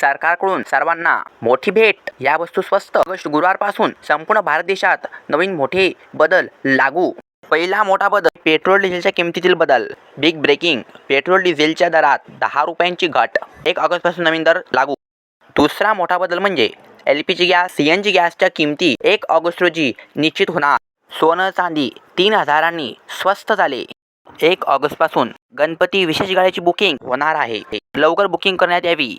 सरकारकडून सर्वांना मोठी भेट. या वस्तू स्वस्त. ऑगस्ट गुरुवारपासून संपूर्ण भारत देशात नवीन मोठे बदल लागू. पहिला मोठा बदल पेट्रोल डिझेलच्या किमतीतील बदल. Big breaking. पेट्रोल डिझेलच्या दरात दहा रुपयांची घट. एक ऑगस्टपासून नवीन दर लागू. दुसरा मोठा बदल म्हणजे L P G gas C N G गॅसच्या किमती एक ऑगस्ट रोजी निश्चित होणार. सोनं चांदी तीन हजारांनी स्वस्त झाले. एक ऑगस्टपासून गणपती विशेष गाड्याची बुकिंग होणार आहे. लवकर बुकिंग करण्यात यावी.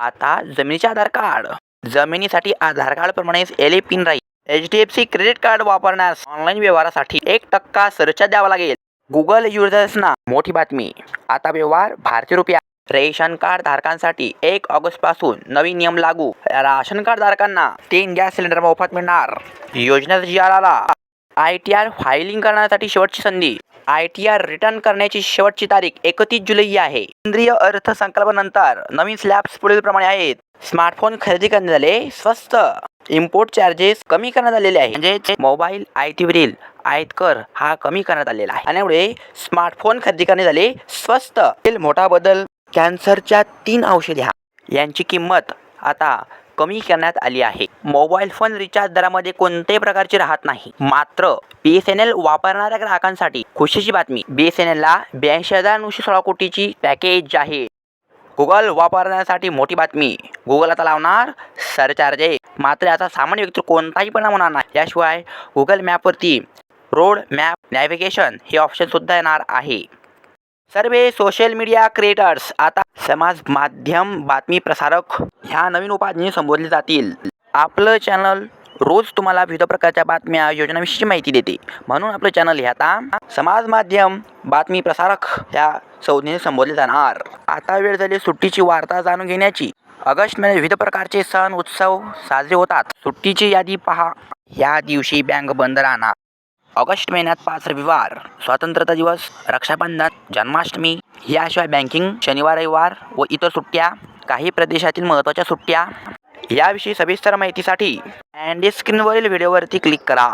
आता जमिनीचे आधार कार्ड. जमिनीसाठी आधार कार्ड प्रमाणेच एल ए पिन राहील. H D F C credit card वापरण्यास ऑनलाईन व्यवहारासाठी एक टक्का सरचा द्यावा लागेल. गुगल युजर्सना मोठी बातमी. आता व्यवहार भारतीय रुपया. रेशन कार्ड धारकांसाठी एक ऑगस्टपासून नवीन नियम लागू. राशन कार्ड धारकांना तीन गॅस सिलेंडर मोफत मिळणार. योजना जी आर आला. आय टी आर फायलिंग करण्यासाठी शेवटची संधी. आय टी आर रिटर्न करण्याची शेवटची तारीख एकतीस जुलै ही आहे. केंद्रीय अर्थसंकल्पानंतर नवीन स्लॅब्स पुढील प्रमाणे आहेत. स्मार्टफोन खरेदी करण्यात आले स्वस्त. इम्पोर्ट चार्जेस कमी करण्यात आलेले आहे म्हणजे मोबाईल आयटीवरील आयात कर हा कमी करण्यात आलेला आहे. त्यामुळे स्मार्टफोन खरेदी करण्यात आले स्वस्त. मोठा बदल कॅन्सरच्या तीन औषध्या यांची किंमत आता कमी करण्यात आली आहे. मोबाईल फोन रिचार्ज दरामध्ये कोणत्याही प्रकारची राहत नाही. मात्र बी एस एन एल वापरणाऱ्या ग्राहकांसाठी खुशीची बातमी. बी एस एन एलला ब्याऐंशी हजार नऊशे सोळा कोटीची पॅकेज आहे. गुगल वापरण्यासाठी मोठी बातमी. गुगल आता लावणार सरचार्जे मात्र याचा सामान्य व्यक्ती कोणताही परिणाम होणार नाही. याशिवाय गुगल मॅपवरती रोड मॅप नॅव्हिगेशन हे ऑप्शनसुद्धा येणार आहे. सर्व सोशल मीडिया क्रिएटर्स आता समाज माध्यम बातमी प्रसारक ह्या नवीन उपाधीने संबोधले जातील. आपलं चॅनल रोज तुम्हाला विविध प्रकारच्या बातम्या योजनाविषयी माहिती देते. म्हणून आपलं चॅनल हे आता समाज माध्यम बातमी प्रसारक ह्या संज्ञेने संबोधले जाणार. आता वेळ झाली सुट्टीची वार्ता जाणून घेण्याची. ऑगस्ट महिन्यात विविध प्रकारचे सण उत्सव साजरे होतात. सुट्टीची यादी पहा. या दिवशी बँक बंद राहणार. ऑगस्ट महिन्यात पाच रविवार स्वातंत्र्यता दिवस रक्षाबंधन जन्माष्टमी याशिवाय बँकिंग शनिवार रविवार व इतर सुट्ट्या काही प्रदेशातील महत्त्वाच्या सुट्ट्या. याविषयी सविस्तर माहितीसाठी अँडी स्क्रीनवरील व्हिडिओवरती क्लिक करा.